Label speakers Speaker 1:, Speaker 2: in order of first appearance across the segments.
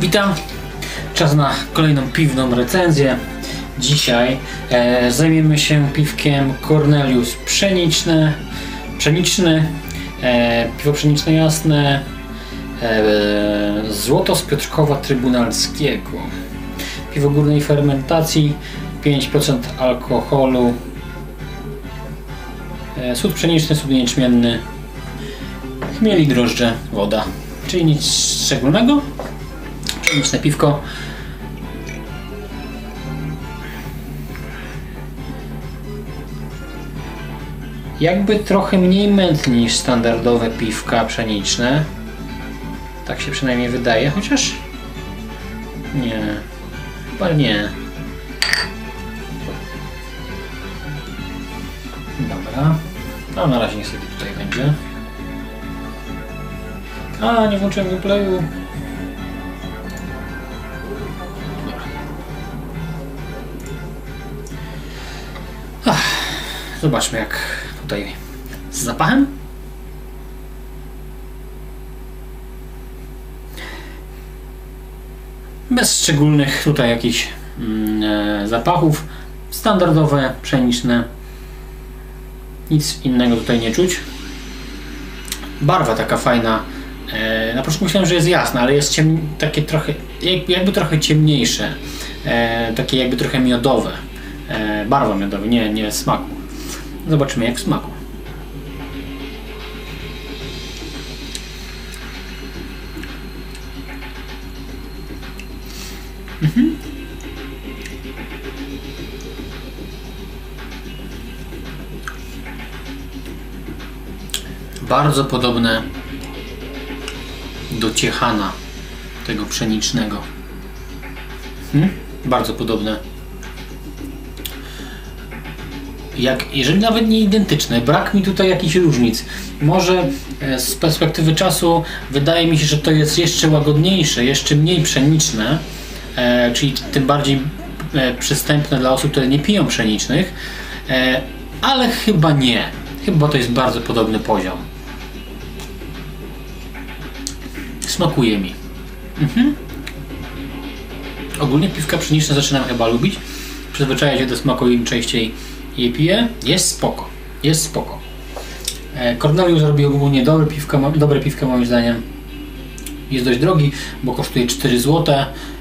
Speaker 1: Witam. Czas na kolejną piwną recenzję. Dzisiaj e, zajmiemy się piwkiem Cornelius pszeniczne, pszeniczny, e, piwo pszeniczne jasne, e, złoto z Piotrkowa Trybunalskiego. Piwo górnej fermentacji, 5% alkoholu, sód pszeniczny, sód jęczmienny, chmiel i drożdże, woda. Czyli nic szczególnego, pszeniczne piwko. Jakby trochę mniej mętne niż standardowe piwka pszeniczne. Tak się przynajmniej wydaje, chociaż nie, chyba nie. A na razie niech sobie tutaj będzie. A, nie włączyłem go playu. Zobaczmy jak tutaj z zapachem. Bez szczególnych tutaj jakichś mm, e, zapachów. Standardowe, pszeniczne. Nic innego tutaj nie czuć. Barwa taka fajna. E, na początku myślałem, że jest jasna, ale jest ciem, takie trochę, jak- jakby trochę ciemniejsze. E, takie jakby trochę miodowe. E, barwa miodowa, nie, nie smaku. Zobaczymy jak w smaku. Bardzo podobne do ciechana tego pszenicznego. Mhm. Bardzo podobne jak, jeżeli nawet nie identyczne, brak mi tutaj jakichś różnic. Może e, z perspektywy czasu wydaje mi się, że to jest jeszcze łagodniejsze, jeszcze mniej pszeniczne, e, czyli tym bardziej e, przystępne dla osób, które nie piją pszenicznych, e, ale chyba nie. Chyba to jest bardzo podobny poziom. Smakuje mi. Mhm. Ogólnie piwka pszeniczne zaczynam chyba lubić. Przyzwyczaja się do smaku im częściej je piję. Jest spoko. Jest spoko. E, Cornelius zrobił ogólnie dobre piwka, dobre piwka moim zdaniem. Jest dość drogi, bo kosztuje 4 zł,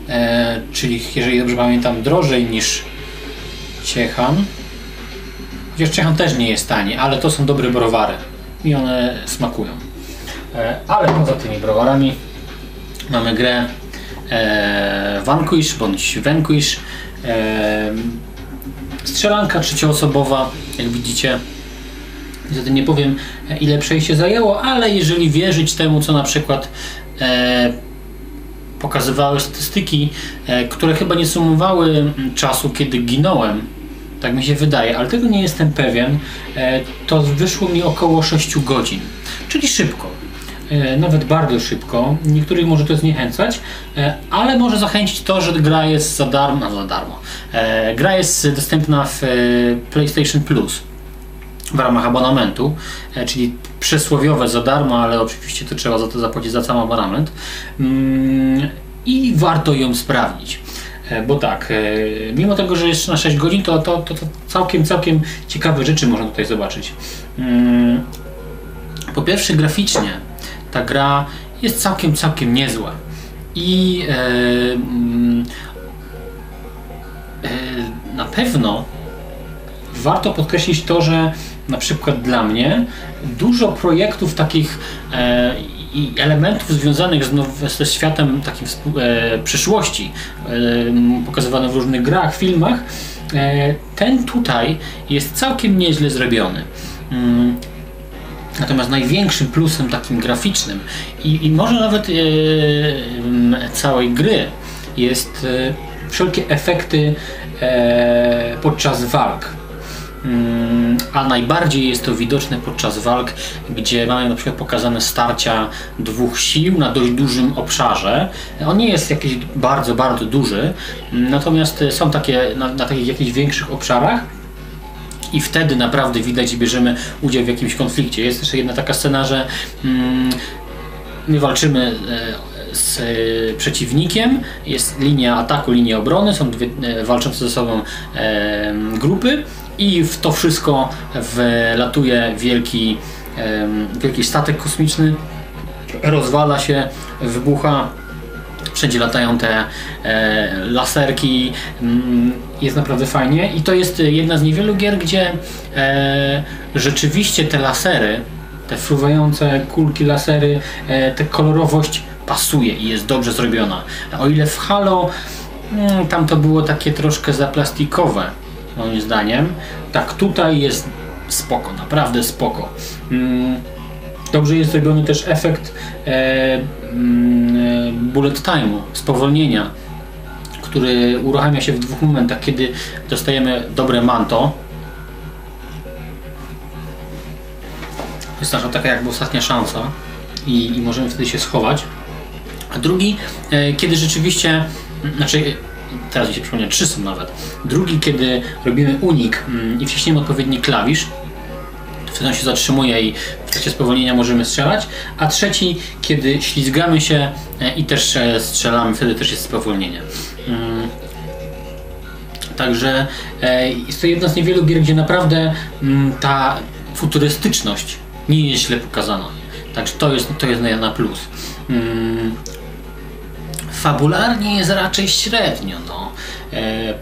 Speaker 1: e, czyli jeżeli dobrze pamiętam drożej niż Ciechan. Chociaż Ciechan też nie jest tani, ale to są dobre browary i one smakują. E, ale poza tymi browarami mamy grę e, Vanquish bądź Vanquish. E, strzelanka trzecioosobowa, jak widzicie. Niestety nie powiem ile przejście zajęło, ale jeżeli wierzyć temu, co na przykład e, pokazywały statystyki, e, które chyba nie sumowały czasu, kiedy ginąłem, tak mi się wydaje, ale tego nie jestem pewien, to wyszło mi około 6 godzin, czyli szybko. E, Nawet bardzo szybko. Niektórych może to zniechęcać, e, ale może zachęcić to, że gra jest za darmo. no, Za darmo. E, Gra jest dostępna w PlayStation Plus w ramach abonamentu, czyli przysłowiowe za darmo, ale oczywiście to trzeba za to zapłacić za cały abonament. Mm, I warto ją sprawdzić. Bo tak, mimo tego, że jest na 6 godzin, to, to, to, to całkiem, całkiem ciekawe rzeczy można tutaj zobaczyć. Mm, Po pierwsze, graficznie ta gra jest całkiem, całkiem niezła. I e, mm, e, na pewno warto podkreślić to, że na przykład dla mnie dużo projektów takich e, i elementów związanych z ze światem takim e, przyszłości, e, pokazywanym w różnych grach, filmach, e, ten tutaj jest całkiem nieźle zrobiony. Mm, Natomiast największym plusem takim graficznym i, i może nawet m, całej gry jest e, wszelkie efekty e, podczas walk. Mm, A najbardziej jest to widoczne podczas walk, gdzie mamy na przykład pokazane starcia dwóch sił na dość dużym obszarze. On nie jest jakiś bardzo, bardzo duży, natomiast są takie na, na takich jakichś większych obszarach i wtedy naprawdę widać i bierzemy udział w jakimś konflikcie. Jest też jedna taka scena, że mm, my walczymy e, z e, przeciwnikiem, jest linia ataku, linia obrony, są dwie e, walczące ze sobą grupy. I w to wszystko wlatuje wielki, wielki statek kosmiczny, rozwala się, wybucha, wszędzie latają te e, laserki, mm, jest naprawdę fajnie i to jest jedna z niewielu gier, gdzie e, rzeczywiście te lasery, te fruwające kulki lasery, e, ta kolorowość pasuje i jest dobrze zrobiona. O ile w Halo mm, tam to było takie troszkę zaplastikowe, moim zdaniem, tak tutaj jest spoko, naprawdę spoko. Mm, Dobrze jest zrobiony też efekt e, mm, bullet time'u, spowolnienia, który uruchamia się w dwóch momentach, kiedy dostajemy dobre manto. Jest nasza taka jakby ostatnia szansa i, i możemy wtedy się schować. A drugi, e, kiedy rzeczywiście, znaczy teraz mi się przypomniał, trzy są nawet. Drugi, kiedy robimy unik mm, i wciśniemy odpowiedni klawisz, wtedy się zatrzymuje i w trakcie spowolnienia możemy strzelać, a trzeci, kiedy ślizgamy się e, i też e, strzelamy, wtedy też jest spowolnienie. Mm. Także e, jest to jedna z niewielu gier, gdzie naprawdę mm, ta futurystyczność nie jest źle pokazana. Także to jest, to jest na plus. Mm. Fabularnie jest raczej średnio. No.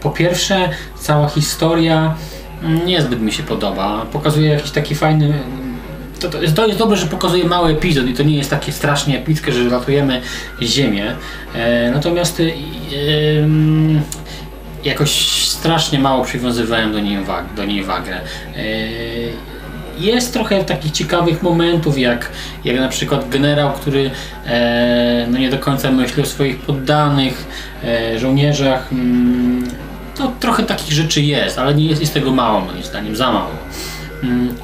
Speaker 1: Po pierwsze, cała historia niezbyt mi się podoba. Pokazuje jakiś taki fajny. To, to, jest, to jest dobre, że pokazuje mały epizod i to nie jest takie strasznie epickie, że ratujemy Ziemię. E, natomiast e, jakoś strasznie mało przywiązywałem do niej, wag, do niej wagę. E, jest trochę takich ciekawych momentów, jak, jak na przykład generał, który e, no nie do końca myśli o swoich poddanych, e, żołnierzach. Mm, no, trochę takich rzeczy jest, ale nie jest, jest tego mało moim zdaniem, za mało. Mm.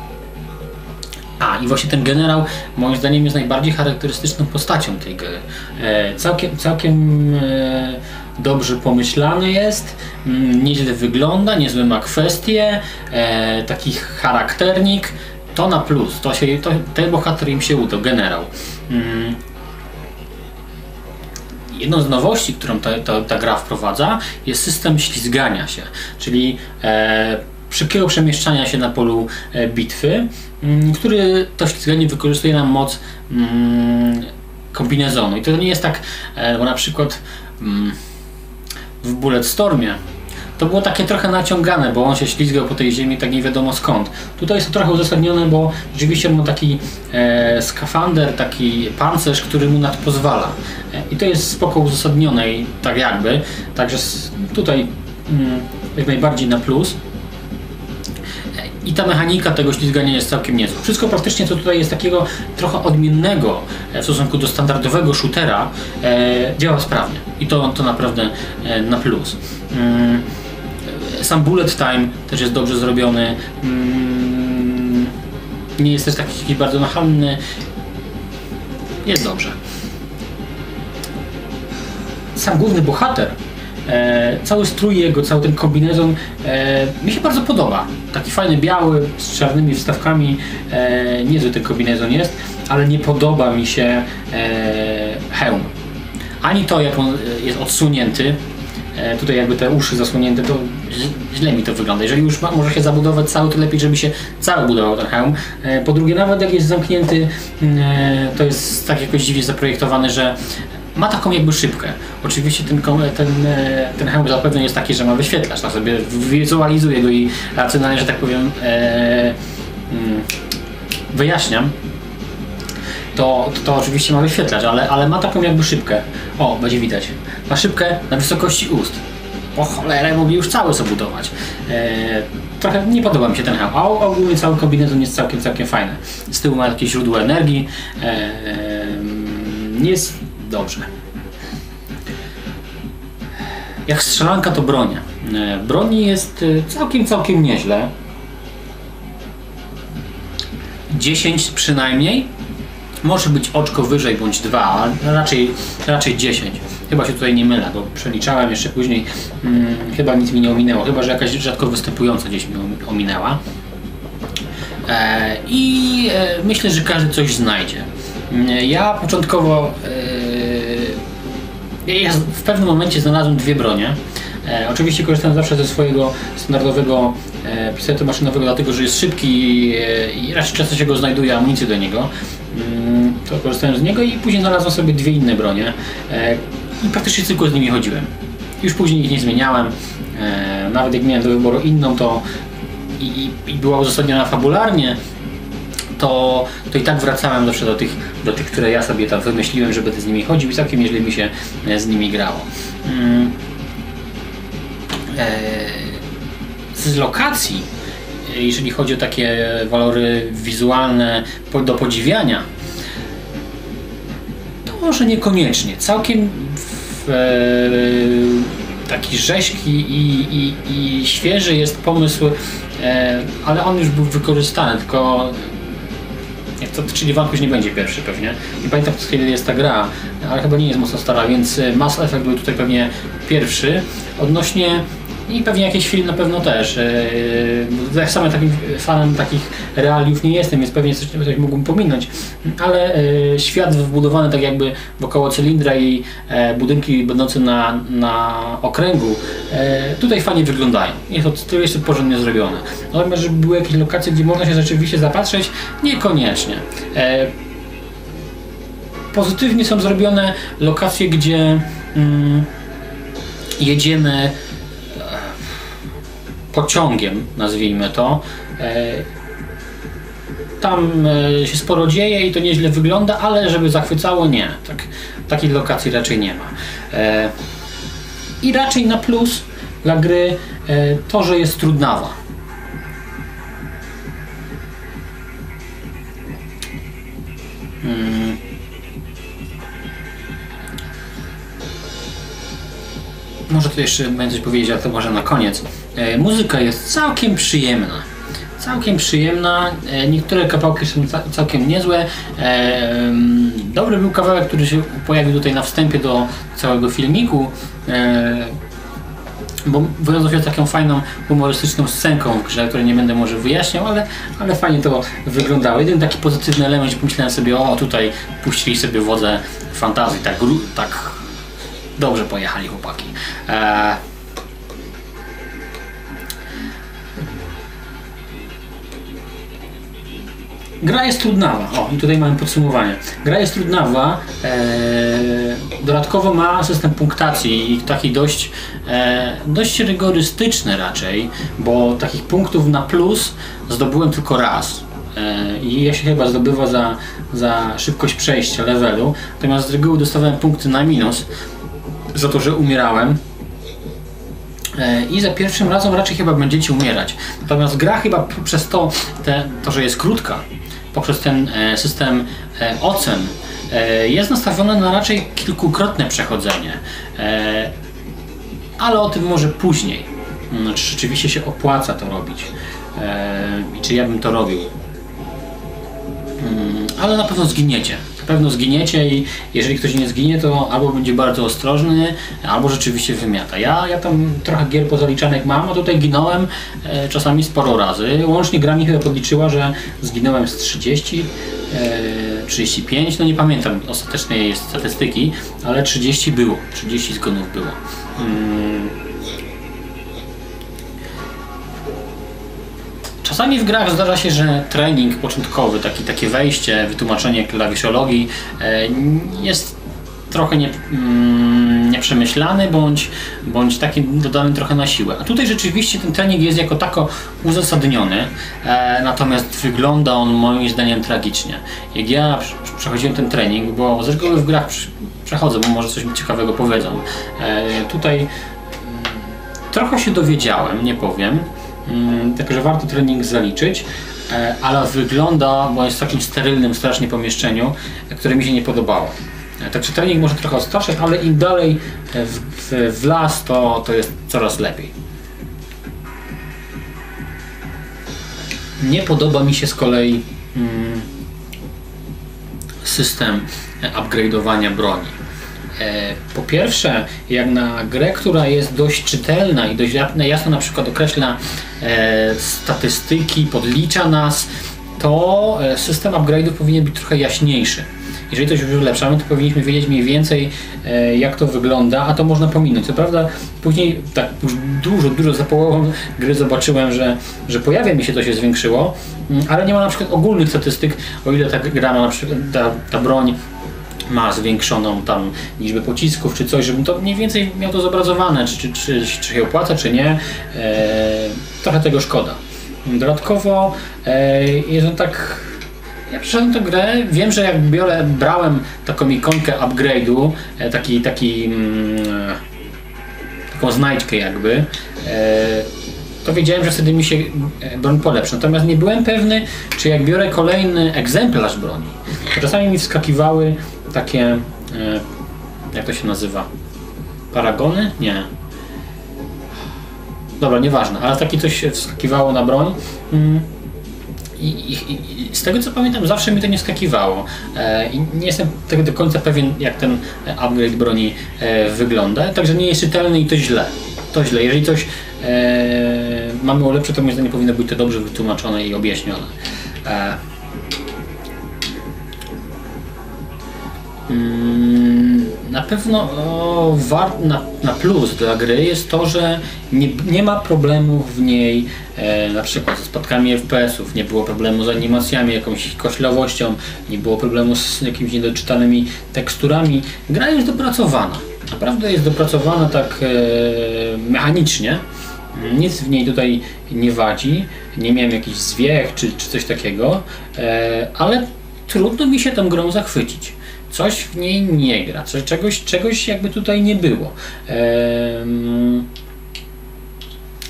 Speaker 1: A, i właśnie ten generał moim zdaniem jest najbardziej charakterystyczną postacią tej gry. E, całkiem całkiem e, dobrze pomyślany jest, mm, nieźle wygląda, niezłe ma kwestie, e, taki charakternik, to na plus, to się, to, ten bohater im się udał, generał. Mm jedną z nowości, którą ta, ta, ta gra wprowadza, jest system ślizgania się, czyli e, szybkiego przemieszczania się na polu e, bitwy, m, mm, który to ślizganie wykorzystuje nam moc m, mm, kombinezonu. I to nie jest tak, e, bo na przykład m, mm, w Bulletstormie to było takie trochę naciągane, bo on się ślizgał po tej ziemi tak nie wiadomo skąd. Tutaj jest to trochę uzasadnione, bo rzeczywiście ma taki e, skafander, taki pancerz, który mu na to pozwala. E, I to jest spoko uzasadnione i tak jakby. Także tutaj mm, jak najbardziej na plus. E, I ta mechanika tego ślizgania jest całkiem niezła. Wszystko praktycznie co tutaj jest takiego trochę odmiennego e, w stosunku do standardowego shootera e, działa sprawnie. I to, to naprawdę e, na plus. Mm sam bullet time też jest dobrze zrobiony. Mm, nie jest też taki bardzo nachalny. Jest dobrze. Sam główny bohater, e, cały strój jego, cały ten kombinezon e, mi się bardzo podoba. Taki fajny, biały, z czarnymi wstawkami. E, niezły ten kombinezon jest, ale nie podoba mi się e, hełm. Ani to, jak on jest odsunięty, tutaj jakby te uszy zasłonięte, to źle mi to wygląda. Jeżeli już ma, może się zabudować cały, to lepiej, żeby się cały budował ten hełm. E, po drugie, nawet jak jest zamknięty, e, to jest tak jakoś dziwnie zaprojektowany, że ma taką jakby szybkę. Oczywiście ten, ten, ten hełm zapewne jest taki, że ma wyświetlacz, tak sobie wizualizuję go i racjonalnie, że tak powiem, e, mm, wyjaśniam, to, to, to oczywiście ma wyświetlacz, ale, ale ma taką jakby szybkę. O, będzie widać. Ma szybkę na wysokości ust. Po cholerę mogli już cały sobie budować. E, trochę nie podoba mi się ten hełm, a ogólnie cały kombinezon jest całkiem, całkiem fajny. Z tyłu ma jakieś źródło energii. E, jest dobrze. Jak strzelanka to broń. E, broni jest e, całkiem, całkiem nieźle. 10 przynajmniej może być oczko wyżej bądź dwa, ale raczej, raczej 10. Chyba się tutaj nie mylę, bo przeliczałem jeszcze później, hmm, chyba nic mi nie ominęło, chyba że jakaś rzadko występująca gdzieś mi ominęła. E, I e, myślę, że każdy coś znajdzie. Ja początkowo ja w pewnym momencie znalazłem dwie bronie. E, oczywiście korzystam zawsze ze swojego standardowego e, pistoletu maszynowego, dlatego że jest szybki e, i raczej często się go znajduje amunicję do niego. Mm, to korzystałem z niego i później znalazłem sobie dwie inne bronie e, i praktycznie tylko z nimi chodziłem. Już później ich nie zmieniałem. E, nawet jak miałem do wyboru inną, to i, i, i była uzasadniona fabularnie, to, to i tak wracałem zawsze do tych, do tych, które ja sobie tam wymyśliłem, żeby z nimi chodził i całkiem nieźle mi się e, z nimi grało. Mm. E, z lokacji, jeżeli chodzi o takie walory wizualne do podziwiania, to może niekoniecznie. Całkiem taki rzeźki i, i, i świeży jest pomysł, ale on już był wykorzystany, tylko to, czyli Vanquish nie będzie pierwszy pewnie. Nie pamiętam kiedy jest ta gra, ale chyba nie jest mocno stara, więc e, Mass Effect był tutaj pewnie pierwszy. Odnośnie i pewnie jakiś film na pewno też. Ja e, sam takim fanem takich realiów nie jestem, więc pewnie coś, coś mógłbym pominąć, ale e, świat wybudowany tak jakby wokoło cylindra i e, budynki będące na, na okręgu tutaj fajnie wyglądają. Jest to, to jest porządnie zrobione. Natomiast, żeby były jakieś lokacje, gdzie można się rzeczywiście zapatrzeć, niekoniecznie. Pozytywnie są zrobione lokacje, gdzie mm, jedziemy pociągiem, nazwijmy to. E, tam e, się sporo dzieje i to nieźle wygląda, ale żeby zachwycało, nie. Tak, takiej lokacji raczej nie ma. E, I raczej na plus dla gry to, że jest trudnawa. Hmm. Może to jeszcze będę coś powiedzieć, ale to może na koniec. E, muzyka jest całkiem przyjemna. Całkiem przyjemna. E, niektóre kawałki są całkiem niezłe. E, dobry był kawałek, który się pojawił tutaj na wstępie do całego filmiku bo wywiązał się taką fajną, humorystyczną scenką w grze, której nie będę może wyjaśniał, ale, ale fajnie to wyglądało. Jeden taki pozytywny element, że pomyślałem sobie, o tutaj puścili sobie wodze fantazji, tak, tak dobrze pojechali chłopaki. Gra jest trudnawa. O, i tutaj mamy podsumowanie. Gra jest trudnawa. E, dodatkowo ma system punktacji i taki dość, e, dość rygorystyczny raczej, bo takich punktów na plus zdobyłem tylko raz. E, I ja się chyba zdobywa za, za szybkość przejścia levelu. Natomiast z reguły dostawałem punkty na minus za to, że umierałem. E, i za pierwszym razem raczej chyba będziecie umierać. Natomiast gra chyba przez to, te, to że jest krótka, poprzez ten e, system e, ocen jest nastawione na raczej kilkukrotne przechodzenie. Ale o tym może później. Mm, czy rzeczywiście się opłaca to robić i czy ja bym to robił. Mm, ale na pewno zginiecie pewno zginiecie i jeżeli ktoś nie zginie, to albo będzie bardzo ostrożny, albo rzeczywiście wymiata. Ja, ja tam trochę gier pozaliczanych mam, a tutaj ginąłem e, czasami sporo razy. Łącznie gra mi chyba podliczyła, że zginąłem z 30, e, 35, no nie pamiętam ostatecznej statystyki, ale 30 było, 30 zgonów było. Hmm Czasami w grach zdarza się, że trening początkowy, taki, takie wejście, wytłumaczenie klawiszologii e, jest trochę nie, mm, nieprzemyślany bądź, bądź taki dodany trochę na siłę. A tutaj rzeczywiście ten trening jest jako tako uzasadniony, e, natomiast wygląda on moim zdaniem tragicznie. Jak ja przechodziłem ten trening, bo z reguły w grach przechodzę, bo może coś mi ciekawego powiedzą. E, tutaj mm, trochę się dowiedziałem, nie powiem. Mm, także warto trening zaliczyć, e, ale wygląda, bo jest w takim sterylnym strasznie pomieszczeniu, które mi się nie podobało. E, także trening może trochę odstraszać, ale im dalej w, w, w las, to, to jest coraz lepiej. Nie podoba mi się z kolei mm, system upgrade'owania broni. E, po pierwsze, jak na grę, która jest dość czytelna i dość jasno na przykład określa e, statystyki, podlicza nas, to e, system upgrade'ów powinien być trochę jaśniejszy. Jeżeli coś już ulepszamy, to powinniśmy wiedzieć mniej więcej jak to wygląda, a to można pominąć. Co prawda później tak już dużo, dużo za połową gry zobaczyłem, że, że pojawia mi się to się zwiększyło, mm, ale nie ma na przykład ogólnych statystyk, o ile ta gra ma na przykład ta, ta broń ma zwiększoną tam liczbę pocisków czy coś, żebym to mniej więcej miał to zobrazowane, czy, czy, czy, czy się opłaca, czy nie. E, trochę tego szkoda. Dodatkowo e, on tak ja przeszedłem tę grę, wiem, że jak biorę, brałem taką ikonkę upgrade'u, e, taki, taki mm, taką znajdźkę jakby, e, to wiedziałem, że wtedy mi się e, broń polepszy. Natomiast nie byłem pewny, czy jak biorę kolejny egzemplarz broni, to czasami mi wskakiwały takie, jak to się nazywa, paragony? Nie. Dobra, nieważne, ale takie coś wskakiwało na broń. Mm. I, i, I, z tego co pamiętam, zawsze mi to nie skakiwało. E, I nie jestem tego do końca pewien, jak ten upgrade broni e, wygląda. Także nie jest czytelny i to źle. To źle. Jeżeli coś e, mamy ulepszyć, to moim zdaniem powinno być to dobrze wytłumaczone i objaśnione. E, na pewno o, war, na, na, plus dla gry jest to, że nie, nie ma problemów w niej e, na przykład z spadkami FPS-ów, nie było problemu z animacjami, jakąś koślawością, nie było problemu z jakimiś niedoczytanymi teksturami. Gra jest dopracowana. Naprawdę jest dopracowana tak e, mechanicznie. Nic w niej tutaj nie wadzi, nie miałem jakichś zwiech czy, czy coś takiego, e, ale trudno mi się tą grą zachwycić coś w niej nie gra, coś, czegoś, czegoś jakby tutaj nie było. Ehm,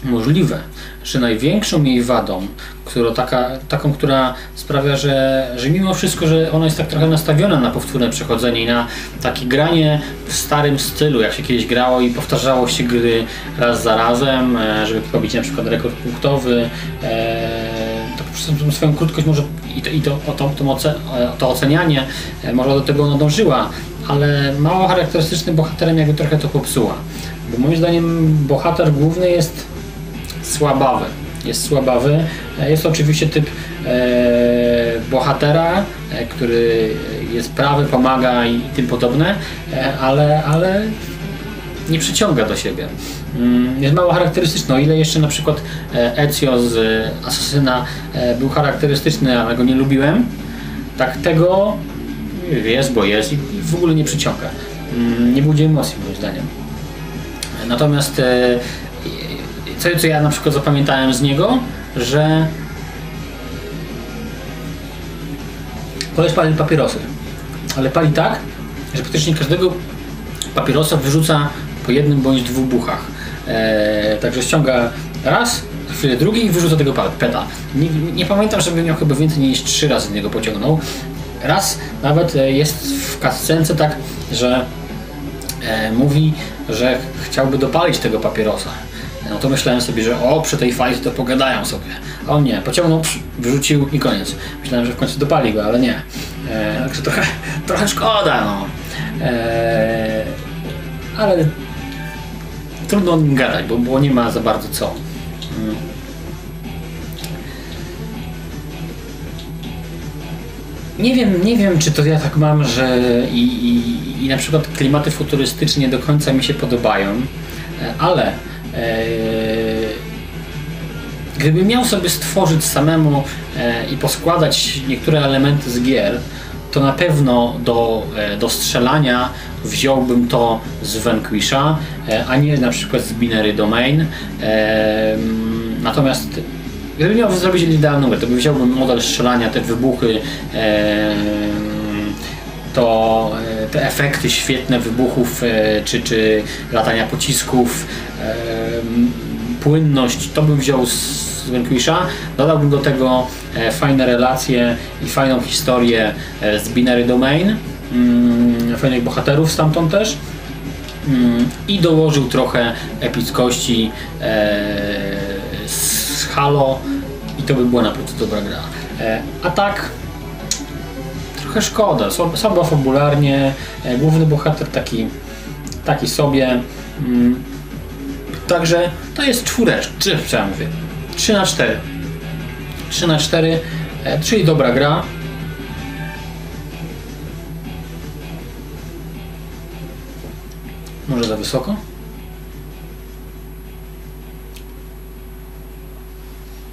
Speaker 1: możliwe, że największą jej wadą, którą taka, taką, która sprawia, że, że mimo wszystko, że ona jest tak trochę nastawiona na powtórne przechodzenie i na takie granie w starym stylu, jak się kiedyś grało i powtarzało się gry raz za razem, e, żeby pobić na przykład rekord punktowy, e, to przez swoją krótkość może i to, i to, to, to, to ocenianie e, może do tego nadążyła, ale mało charakterystycznym bohaterem jakby trochę to popsuła. Bo moim zdaniem bohater główny jest słabawy. Jest słabawy. E, jest oczywiście typ e, bohatera, e, który jest prawy, pomaga i, i tym podobne, e, ale, ale nie przyciąga do siebie. Mm, jest mało charakterystyczny, o ile jeszcze na przykład e, Ezio z Asasyna e, był charakterystyczny, ale go nie lubiłem, tak tego jest, bo jest i w ogóle nie przyciąga. Mm, nie budzi emocji moim zdaniem. Natomiast e, co, co ja na przykład zapamiętałem z niego, że koleś pali papierosy, ale pali tak, że praktycznie każdego papierosa wyrzuca po jednym bądź dwóch buchach. Eee, także ściąga raz, chwilę drugi i wyrzuca tego peta. Nie, nie, pamiętam, żeby miał chyba więcej niż trzy razy niego pociągnął. Raz nawet e, jest w kascence tak, że e, mówi, że chciałby dopalić tego papierosa. No to myślałem sobie, że o, przy tej fali to pogadają sobie. A on nie, pociągnął, wyrzucił i koniec. Myślałem, że w końcu dopali go, ale nie. E, także trochę, trochę szkoda, no. E, ale trudno o nim gadać, bo, bo nie ma za bardzo co. Nie wiem, nie wiem, czy to ja tak mam, że i, i, i na przykład klimaty futurystyczne do końca mi się podobają, ale e, gdybym miał sobie stworzyć samemu e, i poskładać niektóre elementy z gier, to na pewno do, e, do strzelania wziąłbym to z Vanquisha, e, a nie na przykład z Binary Domain. E, natomiast gdybym miał zrobić idealną grę, to bym wziąłbym model strzelania, te wybuchy, to te efekty świetne wybuchów, czy, czy latania pocisków, płynność, to bym wziął z Vanquisha. Dodałbym do tego e, fajne relacje i fajną historię e, z Binary Domain, mm, fajnych bohaterów stamtąd też mm, i dołożył trochę epickości e, z Halo i to by była naprawdę dobra gra. A tak trochę szkoda, słabo fabularnie, główny bohater taki, taki sobie. Mm, także to jest czwóreczka, czy chciałem mówić. 3 na 4 3 na 4 e, czyli dobra gra. Może za wysoko?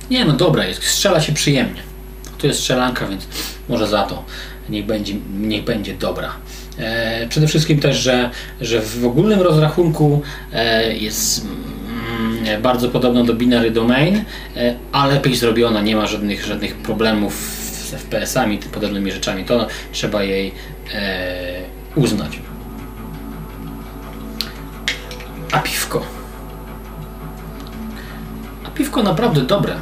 Speaker 1: Nie no dobra jest, strzela się przyjemnie. To jest strzelanka, więc może za to niech będzie, niech będzie dobra. E, przede wszystkim też, że, że w ogólnym rozrachunku e, jest bardzo podobna do Binary Domain, e, a lepiej zrobiona, nie ma żadnych, żadnych problemów z FPS-ami, podobnymi rzeczami. To trzeba jej e, uznać. A piwko. A piwko naprawdę dobre.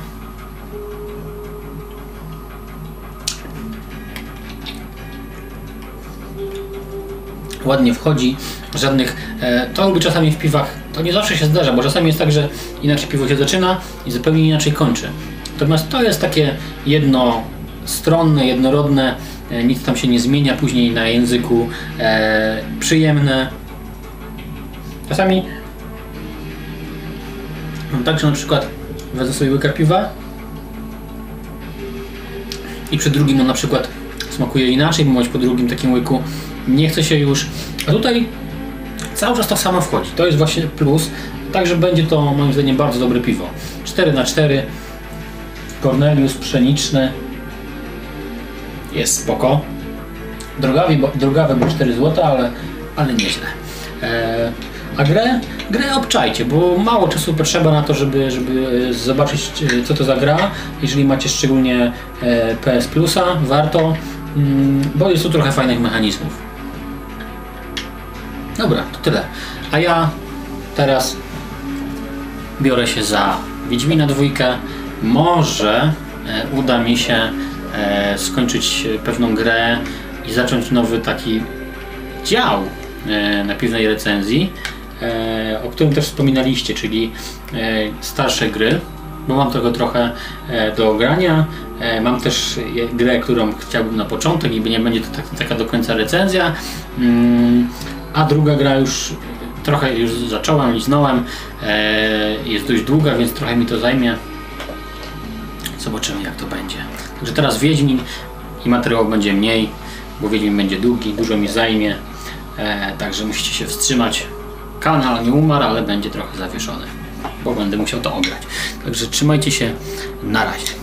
Speaker 1: ładnie wchodzi, żadnych, e, to lubię czasami w piwach, to nie zawsze się zdarza, bo czasami jest tak, że inaczej piwo się zaczyna i zupełnie inaczej kończy. Natomiast to jest takie jednostronne, jednorodne, e, nic tam się nie zmienia później na języku, e, przyjemne. Czasami mam tak, że na przykład wezmę sobie łyka piwa i przy drugim on na przykład smakuje inaczej, bądź po drugim takim łyku nie chce się już. A tutaj cały czas to samo wchodzi. To jest właśnie plus. Także będzie to moim zdaniem bardzo dobre piwo. 4 na 4 Cornelius pszeniczny. Jest spoko. Drogawy, bo, drogawe, bo 4 zł, ale, ale nieźle. E, a grę, grę obczajcie, bo mało czasu potrzeba na to, żeby, żeby e, zobaczyć e, co to za gra. Jeżeli macie szczególnie e, PS Plusa, warto, mm, bo jest tu trochę fajnych mechanizmów. Dobra, to tyle. A ja teraz biorę się za Wiedźmina dwójkę. Może e, uda mi się e, skończyć pewną grę i zacząć nowy taki dział e, na piwnej recenzji, o którym też wspominaliście, czyli starsze gry, bo mam tego trochę do ogrania. Mam też grę, którą chciałbym na początek i nie będzie to tak, taka do końca recenzja. A druga gra już trochę już zacząłem, liznąłem. E, jest dość długa, więc trochę mi to zajmie. Zobaczymy jak to będzie. Także teraz Wiedźmin i materiału będzie mniej, bo Wiedźmin będzie długi, dużo mi zajmie. E, także musicie się wstrzymać. Kanał nie umarł, ale będzie trochę zawieszony, bo będę musiał to ograć. Także trzymajcie się, na razie.